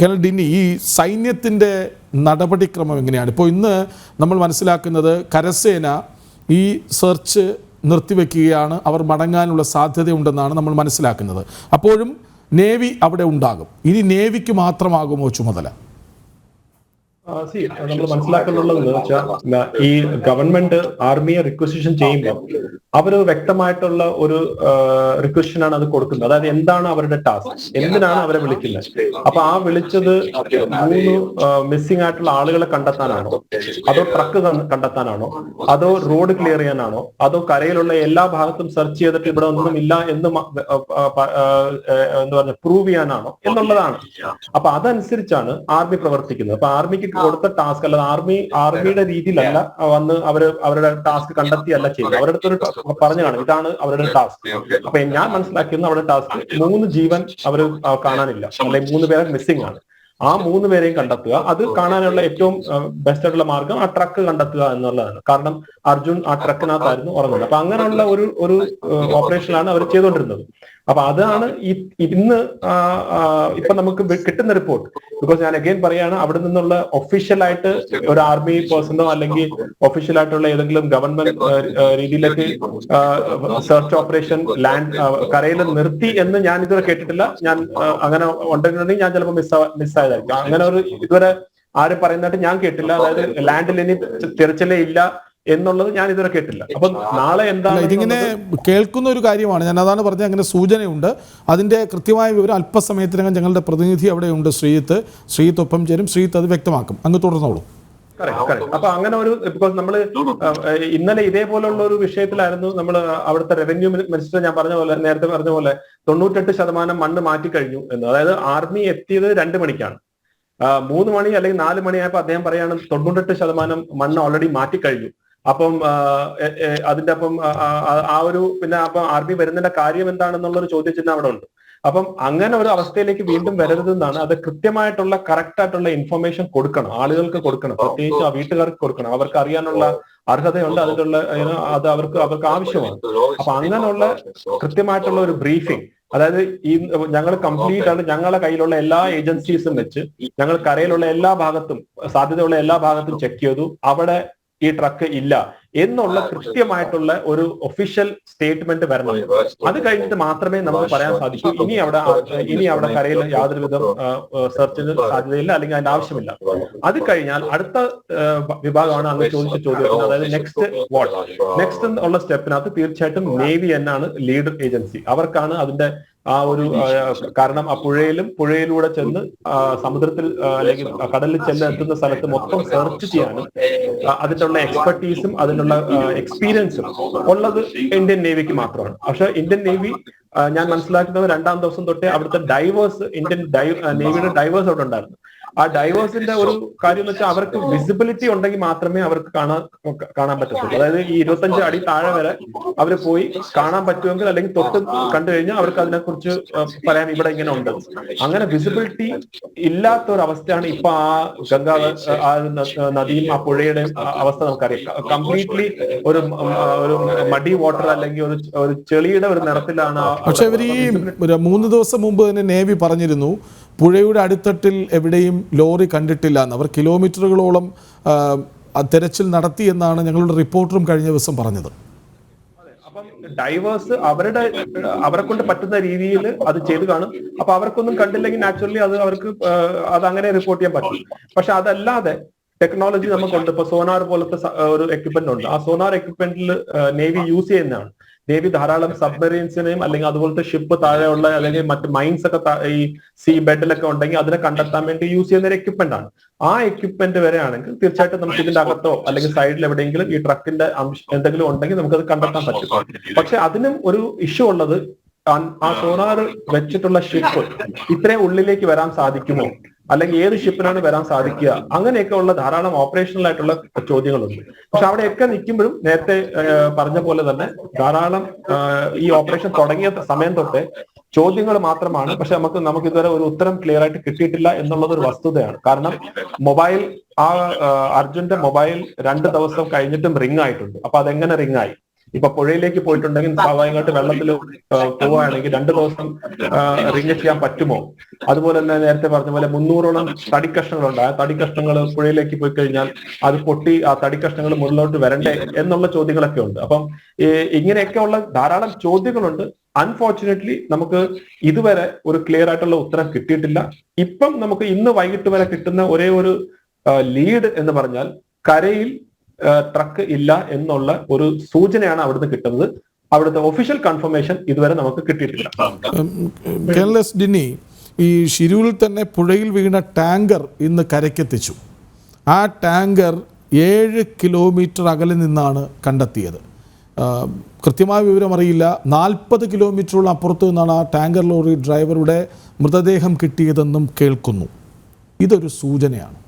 Colonel ഡിന്നി ഈ സൈന്യത്തിന്റെ നടപടിക്രമം എങ്ങനെയാണ്? ഇപ്പോൾ ഇന്ന് നമ്മൾ മനസ്സിലാക്കുന്നത് കരസേന ഈ സെർച്ച് നിർത്തിവെക്കുകയാണ്. അവർ മടങ്ങാനുള്ള സാധ്യതയുണ്ടെന്നാണ് നമ്മൾ മനസ്സിലാക്കുന്നത്. അപ്പോഴും നേവി അവിടെ ഉണ്ടാകും. ഇനി നേവിക്ക് മാത്രമാകുമോ ചുമതല? നമ്മൾ മനസ്സിലാക്കുന്നുള്ളത് എന്ന് വെച്ചാൽ ഈ ഗവൺമെന്റ് ആർമിയെ റിക്വസിഷൻ ചെയ്യുമ്പോൾ അവർ വ്യക്തമായിട്ടുള്ള ഒരു റിക്വസ്റ്റൻ ആണ് അത് കൊടുക്കുന്നത്. അതായത് എന്താണ് അവരുടെ ടാസ്ക് എന്തിനാണ് അവരെ വിളിക്കുന്നത്? അപ്പൊ ആ വിളിച്ചത് മൂന്ന് മിസ്സിംഗ് ആയിട്ടുള്ള ആളുകളെ കണ്ടെത്താനാണോ? അതോ ട്രക്ക് കണ്ടെത്താനാണോ? അതോ റോഡ് ക്ലിയർ ചെയ്യാനാണോ? അതോ കരയിലുള്ള എല്ലാ ഭാഗത്തും സെർച്ച് ചെയ്തിട്ട് ഇവിടെ ഒന്നും ഇല്ല എന്ന് എന്താ പറയുക പ്രൂവ് ചെയ്യാനാണോ എന്നുള്ളതാണ്. അപ്പൊ അതനുസരിച്ചാണ് ആർമി പ്രവർത്തിക്കുന്നത്. അപ്പൊ ആർമിക്ക് കൊടുത്ത ടാസ്ക് അല്ലാതെ ആർമി ആർമിയുടെ രീതിയിലല്ല വന്ന് അവർ അവരുടെ ടാസ്ക് കണ്ടെത്തിയല്ല ചെയ്യുന്നത്. അവരുടെ അടുത്തൊരു കാണും ഇതാണ് അവരുടെ ടാസ്ക്. അപ്പൊ ഞാൻ മനസ്സിലാക്കുന്നത് അവരുടെ ടാസ്ക് മൂന്ന് ജീവൻ അവർ കാണാനില്ല. അല്ലെങ്കിൽ മൂന്ന് പേരെ മിസ്സിംഗ് ആണ്. ആ മൂന്ന് പേരെയും കണ്ടെത്തുക. അത് കാണാനുള്ള ഏറ്റവും ബെസ്റ്റ് ആയിട്ടുള്ള മാർഗം ആ ട്രക്ക് കണ്ടെത്തുക എന്നുള്ളതാണ്. കാരണം അർജുൻ ആ ട്രക്കിനകത്തായിരുന്നു ഉറങ്ങുന്നത്. അപ്പൊ അങ്ങനെയുള്ള ഒരു ഒരു ഓപ്പറേഷനാണ് അവർ ചെയ്തുകൊണ്ടിരുന്നത്. അപ്പൊ അതാണ് ഇന്ന് ഇപ്പൊ നമുക്ക് കിട്ടുന്ന റിപ്പോർട്ട് ബിക്കോസ് ഞാൻ അഗൈൻ പറയാണ് അവിടെ നിന്നുള്ള ഒഫീഷ്യൽ ആയിട്ട് ഒരു ആർമി പേഴ്സണോ അല്ലെങ്കിൽ ഒഫീഷ്യൽ ആയിട്ടുള്ള ഏതെങ്കിലും ഗവൺമെന്റ് രീതിയിലേക്ക് സെർച്ച് ഓപ്പറേഷൻ ലാൻഡ് കരയിൽ നിർത്തി എന്ന് ഞാൻ ഇതുവരെ കേട്ടിട്ടില്ല. ഞാൻ അങ്ങനെ ഉണ്ടെന്നുണ്ടെങ്കിൽ ഞാൻ ചിലപ്പോൾ മിസ് മിസ്സായതായിരിക്കും അങ്ങനെ ഒരു ഇതുവരെ ആരും പറയുന്നതായിട്ട് ഞാൻ കേട്ടില്ല. അതായത് ലാൻഡിൽ ഇനി തിരച്ചിലേ ഇല്ല. എന്നുള്ളത് ഞാൻ ഇതുവരെ കേട്ടില്ല. അപ്പൊ നാളെ എന്താ എന്താണ് ഇതിങ്ങനെ കേൾക്കുന്ന ഒരു കാര്യമാണ്. ഞാൻ അതാണ് പറഞ്ഞത് അങ്ങനെ സൂചനയുണ്ട്. അതിന്റെ കൃത്യമായ വിവരം അല്പസമയത്തിനകം ഞങ്ങളുടെ പ്രതിനിധി അവിടെയുണ്ട് ശ്രീത്ത് ശ്രീത്ത് ഒപ്പം ചേരും. ശ്രീത്ത് അത് വ്യക്തമാക്കും. അങ്ങ് തുടർന്നോളൂ. അപ്പൊ അങ്ങനെ ഒരു ബിക്കോസ് നമ്മൾ ഇന്നലെ ഇതേപോലുള്ള ഒരു വിഷയത്തിലായിരുന്നു നമ്മൾ അവിടുത്തെ റവന്യൂ മിനിസ്റ്റർ ഞാൻ പറഞ്ഞ പോലെ നേരത്തെ പറഞ്ഞ പോലെ തൊണ്ണൂറ്റെട്ട് ശതമാനം മണ്ണ് മാറ്റി കഴിഞ്ഞു എന്ന്. അതായത് ആർമി എത്തിയത് രണ്ട് മണിക്കാണ്. മൂന്ന് മണി അല്ലെങ്കിൽ നാല് മണിയായപ്പോ അദ്ദേഹം പറയാണ് തൊണ്ണൂറ്റെട്ട് ശതമാനം മണ്ണ് ഓൾറെഡി മാറ്റി കഴിഞ്ഞു അപ്പം അതിന്റെ അപ്പം ആ, ഒരു പിന്നെ അപ്പം ആർമി വരുന്നതിന്റെ കാര്യം എന്താണെന്നുള്ളൊരു ചോദ്യചിഹ്നം അവിടെ ഉണ്ട്. അപ്പം അങ്ങനെ ഒരു അവസ്ഥയിലേക്ക് വീണ്ടും വരരുതെന്നാണ് അത് കൃത്യമായിട്ടുള്ള കറക്റ്റ് ആയിട്ടുള്ള ഇൻഫർമേഷൻ കൊടുക്കണം. ആളുകൾക്ക് കൊടുക്കണം. പ്രത്യേകിച്ച് ആ വീട്ടുകാർക്ക് കൊടുക്കണം. അവർക്ക് അറിയാനുള്ള അർഹതയുണ്ട്. അതിനുള്ള അത് അവർക്ക് അവർക്ക് ആവശ്യമാണ്. അപ്പൊ അങ്ങനെയുള്ള കൃത്യമായിട്ടുള്ള ഒരു ബ്രീഫിംഗ് അതായത് ഈ ഞങ്ങൾ കംപ്ലീറ്റ് ആണ്. ഞങ്ങളുടെ കയ്യിലുള്ള എല്ലാ ഏജൻസീസും വെച്ച് ഞങ്ങൾ കരയിലുള്ള എല്ലാ ഭാഗത്തും സാധ്യതയുള്ള എല്ലാ ഭാഗത്തും ചെക്ക് ചെയ്തു. അവിടെ ഈ ട്രക്ക് ഇല്ല എന്നുള്ള കൃത്യമായിട്ടുള്ള ഒരു ഒഫീഷ്യൽ സ്റ്റേറ്റ്മെന്റ് വരണം. അത് കഴിഞ്ഞിട്ട് മാത്രമേ നമുക്ക് പറയാൻ സാധിക്കൂ. ഇനി അവിടെ ഇനി അവിടെ കരയിൽ യാതൊരു വിധം സെർച്ചിന് സാധ്യതയില്ല അല്ലെങ്കിൽ അതിന്റെ ആവശ്യമില്ല. അത് കഴിഞ്ഞാൽ അടുത്ത വിഭാഗമാണ് അന്ന് ചോദിച്ച ചോദ്യം അതായത് നെക്സ്റ്റ് വാട്ട് നെക്സ്റ്റ് ഉള്ള സ്റ്റെപ്പിനകത്ത് തീർച്ചയായിട്ടും നേവി എന്നാണ് ലീഡർ ഏജൻസി അവർക്കാണ് അതിന്റെ ആ ഒരു കാരണം ആ പുഴയിലും പുഴയിലൂടെ ചെന്ന് സമുദ്രത്തിൽ അല്ലെങ്കിൽ കടലിൽ ചെന്ന് എത്തുന്ന സ്ഥലത്ത് മൊത്തം സെർച്ച് ചെയ്യാനും അതിനുള്ള എക്സ്പെർട്ടീസും അതിനുള്ള എക്സ്പീരിയൻസും ഉള്ളത് ഇന്ത്യൻ നേവിക്ക് മാത്രമാണ്. പക്ഷെ ഇന്ത്യൻ നേവി ഞാൻ മനസ്സിലാക്കുന്നത് രണ്ടാം ദിവസം തൊട്ടേ അവിടുത്തെ ഡൈവേഴ്സ് ഇന്ത്യൻ നേവിയുടെ ഡൈവേഴ്സ് അവിടെ ഉണ്ടായിരുന്നു. ആ ഡൈവേഴ്സിന്റെ ഒരു കാര്യം എന്ന് വെച്ചാൽ അവർക്ക് വിസിബിലിറ്റി ഉണ്ടെങ്കിൽ മാത്രമേ അവർക്ക് കാണാൻ കാണാൻ പറ്റത്തുള്ളൂ. അതായത് ഈ ഇരുപത്തഞ്ച് അടി താഴെ വരെ അവർ പോയി കാണാൻ പറ്റുമെങ്കിൽ അല്ലെങ്കിൽ തൊട്ട് കണ്ടു കഴിഞ്ഞാൽ അവർക്ക് അതിനെക്കുറിച്ച് കുറിച്ച് പറയാം ഇവിടെ ഇങ്ങനെ ഉണ്ട്. അങ്ങനെ വിസിബിലിറ്റി ഇല്ലാത്ത ഒരു അവസ്ഥയാണ് ഇപ്പൊ ആ ഗംഗാ ആ നദിയും ആ പുഴയുടെയും അവസ്ഥ നമുക്കറിയാം. കംപ്ലീറ്റ്ലി ഒരു ഒരു മടി വാട്ടർ അല്ലെങ്കിൽ ഒരു ഒരു ചെളിയുടെ ഒരു നിറത്തിലാണ് പക്ഷെ ഇവർ ഈ മൂന്ന് ദിവസം മുമ്പ് തന്നെ നേവി പറഞ്ഞിരുന്നു പുഴയുടെ അടിത്തട്ടിൽ എവിടെയും ലോറി കണ്ടിട്ടില്ല എന്ന് അവർ കിലോമീറ്ററുകളോളം തെരച്ചിൽ നടത്തി എന്നാണ് ഞങ്ങളുടെ റിപ്പോർട്ടറും കഴിഞ്ഞ ദിവസം പറഞ്ഞത്. ഡൈവേഴ്സ് അവരുടെ അവരെ കൊണ്ട് പറ്റുന്ന രീതിയിൽ അത് ചെയ്ത് കാണും. അപ്പൊ അവർക്കൊന്നും കണ്ടില്ലെങ്കിൽ നാച്ചുറലി അത് അവർക്ക് അത് അങ്ങനെ റിപ്പോർട്ട് ചെയ്യാൻ പറ്റും. പക്ഷെ അതല്ലാതെ ടെക്നോളജി നമുക്കുണ്ട് ഇപ്പൊ സോനാർ പോലത്തെ ഒരു എക്യുപ്മെന്റ് ഉണ്ട്. ആ സോനാർ എക്യുപ്മെന്റിൽ നേവി യൂസ് ചെയ്യുന്നതാണ്. നേവി ധാരാളം സബ്മറീൻസിനെയും അല്ലെങ്കിൽ അതുപോലത്തെ ഷിപ്പ് താഴെയുള്ള അല്ലെങ്കിൽ മറ്റ് മൈൻസ് ഒക്കെ ഈ സീ ബെഡിലൊക്കെ ഉണ്ടെങ്കിൽ അതിനെ കണ്ടെത്താൻ വേണ്ടി യൂസ് ചെയ്യുന്ന ഒരു എക്യുപ്മെന്റ് ആണ്. ആ എക്യുപ്മെന്റ് വരെയാണെങ്കിൽ തീർച്ചയായിട്ടും നമുക്ക് ഇതിന്റെ അകത്തോ അല്ലെങ്കിൽ സൈഡിൽ എവിടെയെങ്കിലും ഈ ട്രക്കിന്റെ അംശം എന്തെങ്കിലും ഉണ്ടെങ്കിൽ നമുക്കത് കണ്ടെത്താൻ പറ്റും. പക്ഷെ അതിനും ഒരു ഇഷ്യൂ ഉള്ളത് ആ- ആ സോണാർ വെച്ചിട്ടുള്ള ഷിപ്പ് ഇത്രയും ഉള്ളിലേക്ക് വരാൻ സാധിക്കുമോ? അല്ലെങ്കിൽ ഏത് ഷിപ്പിനാണ് വരാൻ സാധിക്കുക? അങ്ങനെയൊക്കെ ഉള്ള ധാരാളം ഓപ്പറേഷണൽ ആയിട്ടുള്ള ചോദ്യങ്ങളുണ്ട്. പക്ഷെ അവിടെയൊക്കെ നിൽക്കുമ്പോഴും നേരത്തെ പറഞ്ഞ പോലെ തന്നെ ധാരാളം ഈ ഓപ്പറേഷൻ തുടങ്ങിയ സമയം തൊട്ടേ ചോദ്യങ്ങൾ മാത്രമാണ്. പക്ഷെ നമുക്ക് നമുക്ക് ഇതുവരെ ഒരു ഉത്തരം ക്ലിയർ ആയിട്ട് കിട്ടിയിട്ടില്ല എന്നുള്ളത് ഒരു വസ്തുതയാണ്. കാരണം മൊബൈൽ ആ അർജുന്റെ മൊബൈൽ രണ്ട് ദിവസം കഴിഞ്ഞിട്ടും റിംഗ് ആയിട്ടുണ്ട്. അപ്പൊ അതെങ്ങനെ റിംഗ് ആയി? ഇപ്പൊ പുഴയിലേക്ക് പോയിട്ടുണ്ടെങ്കിൽ സ്വാഭാവികമായിട്ട് വെള്ളത്തിൽ പോവുകയാണെങ്കിൽ രണ്ടു ദിവസം റിംഗ് ചെയ്യാൻ പറ്റുമോ? അതുപോലെ തന്നെ നേരത്തെ പറഞ്ഞ പോലെ മുന്നൂറോളം തടി കഷ്ണങ്ങളുണ്ട്. ആ തടി കഷ്ണങ്ങൾ പുഴയിലേക്ക് പോയി കഴിഞ്ഞാൽ അത് പൊട്ടി ആ തടി കഷ്ണങ്ങൾ മുകളിലോട്ട് വരണ്ടേ എന്നുള്ള ചോദ്യങ്ങളൊക്കെ ഉണ്ട്. അപ്പം ഇങ്ങനെയൊക്കെ ഉള്ള ധാരാളം ചോദ്യങ്ങളുണ്ട്. അൺഫോർച്ചുനേറ്റ്ലി നമുക്ക് ഇതുവരെ ഒരു ക്ലിയർ ആയിട്ടുള്ള ഉത്തരം കിട്ടിയിട്ടില്ല. ഇപ്പം നമുക്ക് ഇന്ന് വൈകിട്ട് വരെ കിട്ടുന്ന ഒരേ ഒരു ലീഡ് എന്ന് പറഞ്ഞാൽ കരയിൽ ട്രക്ക് ഇല്ല എന്നുള്ള ഒരു സൂചനയാണ് അവിടുന്ന് കിട്ടുന്നത്. അവിടുത്തെ ഒഫീഷ്യൽ കൺഫർമേഷൻ ഇതുവരെ നമുക്ക് കിട്ടിയിട്ടില്ല. ഈ ഷിരൂരിൽ തന്നെ പുഴയിൽ വീണ ടാങ്കർ ഇന്ന് കരയ്ക്കെത്തിച്ചു. ആ ടാങ്കർ ഏഴ് കിലോമീറ്റർ അകലെ നിന്നാണ് കണ്ടെത്തിയത്. കൃത്യമായ വിവരം അറിയില്ല. നാൽപ്പത് കിലോമീറ്ററുള്ള അപ്പുറത്തു നിന്നാണ് ആ ടാങ്കർ ലോറി ഡ്രൈവറുടെ മൃതദേഹം കിട്ടിയതെന്നും കേൾക്കുന്നു. ഇതൊരു സൂചനയാണ്.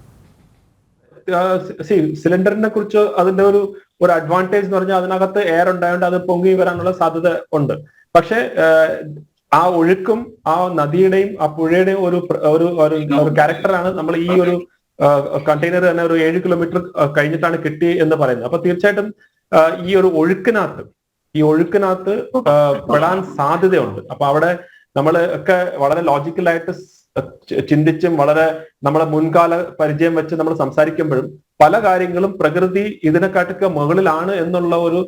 സിലിണ്ടറിനെ കുറിച്ച് അതിന്റെ ഒരു ഒരു അഡ്വാന്റേജ് എന്ന് പറഞ്ഞാൽ അതിനകത്ത് എയർ ഉണ്ടായതുകൊണ്ട് അത് പൊങ്ങി വരാനുള്ള സാധ്യത ഉണ്ട്. പക്ഷെ ആ ഒഴുക്കും ആ നദിയുടെയും ആ പുഴയുടെയും ഒരു ഒരു ഒരു ക്യാരക്ടറാണ് നമ്മൾ ഈ ഒരു കണ്ടെയ്നർ തന്നെ ഒരു ഏഴ് കിലോമീറ്റർ കഴിഞ്ഞിട്ടാണ് കിട്ടി എന്ന് പറയുന്നത്. അപ്പൊ തീർച്ചയായിട്ടും ഈ ഒരു ഒഴുക്കിനകത്ത് ഈ ഒഴുക്കിനകത്ത് പെടാൻ സാധ്യതയുണ്ട്. അപ്പൊ അവിടെ നമ്മൾ ഒക്കെ വളരെ ലോജിക്കലായിട്ട് ചിന്തിച്ചും വളരെ നമ്മുടെ മുൻകാല പരിചയം വെച്ച് നമ്മൾ സംസാരിക്കുമ്പോഴും പല കാര്യങ്ങളും പ്രകൃതി ഇതിനെക്കാട്ടൊക്കെ മുകളിലാണ് എന്നുള്ള ഒരു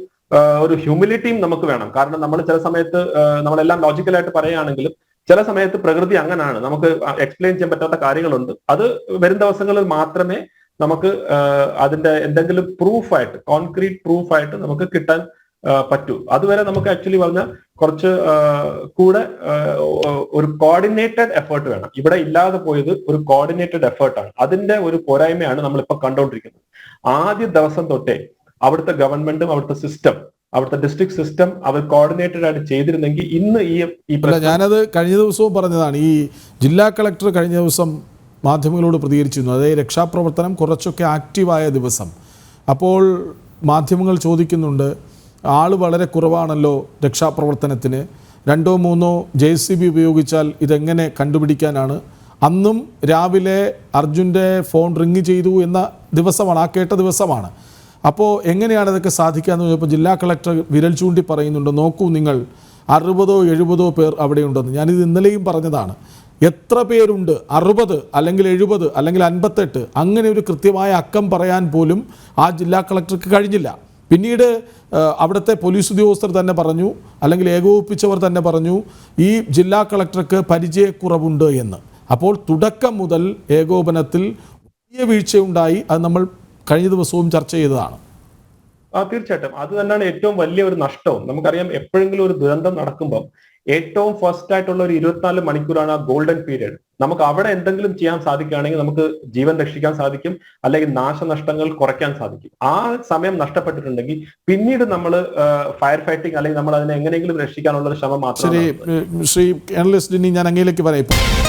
ഒരു ഹ്യൂമിലിറ്റിയും നമുക്ക് വേണം. കാരണം നമ്മൾ ചില സമയത്ത് നമ്മളെല്ലാം ലോജിക്കലായിട്ട് പറയുകയാണെങ്കിലും ചില സമയത്ത് പ്രകൃതി അങ്ങനെയാണ് നമുക്ക് എക്സ്പ്ലെയിൻ ചെയ്യാൻ പറ്റാത്ത കാര്യങ്ങളുണ്ട്. അത് വരും ദിവസങ്ങളിൽ മാത്രമേ നമുക്ക് അതിന്റെ എന്തെങ്കിലും പ്രൂഫായിട്ട് കോൺക്രീറ്റ് പ്രൂഫായിട്ട് നമുക്ക് കിട്ടാൻ പറ്റൂ. അതുവരെ നമുക്ക് ആക്ച്വലി പറഞ്ഞാൽ കുറച്ച് കൂടെ ഒരു കോർഡിനേറ്റഡ് എഫേർട്ട് വേണം. ഇവിടെ ഇല്ലാതെ പോയത് ഒരു കോർഡിനേറ്റഡ് എഫേർട്ടാണ് അതിന്റെ ഒരു പോരായ്മയാണ് നമ്മളിപ്പോ കണ്ടുകൊണ്ടിരിക്കുന്നത് ആദ്യ ദിവസം തൊട്ടേ അവിടുത്തെ ഗവൺമെന്റും അവിടുത്തെ സിസ്റ്റം അവിടുത്തെ ഡിസ്ട്രിക്ട് സിസ്റ്റം അവർ കോർഡിനേറ്റഡ് ആയിട്ട് ചെയ്തിരുന്നെങ്കിൽ ഇന്ന് ഈ ഈ ഞാനത് കഴിഞ്ഞ ദിവസവും പറഞ്ഞതാണ്. ഈ ജില്ലാ കളക്ടർ കഴിഞ്ഞ ദിവസം മാധ്യമങ്ങളോട് പ്രതികരിച്ചിരുന്നു. അതായത് രക്ഷാപ്രവർത്തനം കുറച്ചൊക്കെ ആക്റ്റീവായ ദിവസം. അപ്പോൾ മാധ്യമങ്ങൾ ചോദിക്കുന്നുണ്ട് ആൾ വളരെ കുറവാണല്ലോ രക്ഷാപ്രവർത്തനത്തിന്. രണ്ടോ മൂന്നോ ജെ സി ബി ഉപയോഗിച്ചാൽ ഇതെങ്ങനെ കണ്ടുപിടിക്കാനാണ്? അന്നും രാവിലെ അർജുന്റെ ഫോൺ റിങ് ചെയ്തു എന്ന ദിവസമാണ് ആ കേട്ട ദിവസമാണ്. അപ്പോൾ എങ്ങനെയാണ് ഇതൊക്കെ സാധിക്കാന്ന് ചോദിച്ചപ്പോൾ ജില്ലാ കളക്ടർ വിരൽ ചൂണ്ടി പറയുന്നുണ്ട് നോക്കൂ നിങ്ങൾ അറുപതോ എഴുപതോ പേർ അവിടെയുണ്ടെന്ന്. ഞാനിത് ഇന്നലെയും പറഞ്ഞതാണ്. എത്ര പേരുണ്ട്? അറുപത് അല്ലെങ്കിൽ എഴുപത് അല്ലെങ്കിൽ അൻപത്തെട്ട്? അങ്ങനെ ഒരു കൃത്യമായ അക്കം പറയാൻ പോലും ആ ജില്ലാ കളക്ടർക്ക് കഴിഞ്ഞില്ല. പിന്നീട് അവിടുത്തെ പോലീസ് ഉദ്യോഗസ്ഥർ തന്നെ പറഞ്ഞു അല്ലെങ്കിൽ ഏകോപിപ്പിച്ചവർ തന്നെ പറഞ്ഞു ഈ ജില്ലാ കളക്ടർക്ക് പരിചയക്കുറവുണ്ട് എന്ന്. അപ്പോൾ തുടക്കം മുതൽ ഏകോപനത്തിൽ വലിയ വീഴ്ചയുണ്ടായി. അത് നമ്മൾ കഴിഞ്ഞ ദിവസവും ചർച്ച ചെയ്തതാണ്. ആ തീർച്ചയായിട്ടും. അത് തന്നെയാണ് ഏറ്റവും വലിയ ഒരു നഷ്ടവും. നമുക്കറിയാം എപ്പോഴെങ്കിലും ഒരു ദുരന്തം നടക്കുമ്പോൾ ഏറ്റവും ഫസ്റ്റ് ആയിട്ടുള്ള ഒരു ഇരുപത്തിനാല് മണിക്കൂറാണ് ആ ഗോൾഡൻ പീരീഡ് നമുക്ക് അവിടെ എന്തെങ്കിലും ചെയ്യാൻ സാധിക്കുകയാണെങ്കിൽ നമുക്ക് ജീവൻ രക്ഷിക്കാൻ സാധിക്കും അല്ലെങ്കിൽ നാശനഷ്ടങ്ങൾ കുറയ്ക്കാൻ സാധിക്കും ആ സമയം നഷ്ടപ്പെട്ടിട്ടുണ്ടെങ്കിൽ പിന്നീട് നമ്മൾ ഫയർ ഫൈറ്റിംഗ് അല്ലെങ്കിൽ നമ്മൾ അതിനെ എങ്ങനെയെങ്കിലും രക്ഷിക്കാനുള്ള ശ്രമം മാത്രം ശ്രീ ഞാൻ അങ്ങയിലേക്ക് പറയാം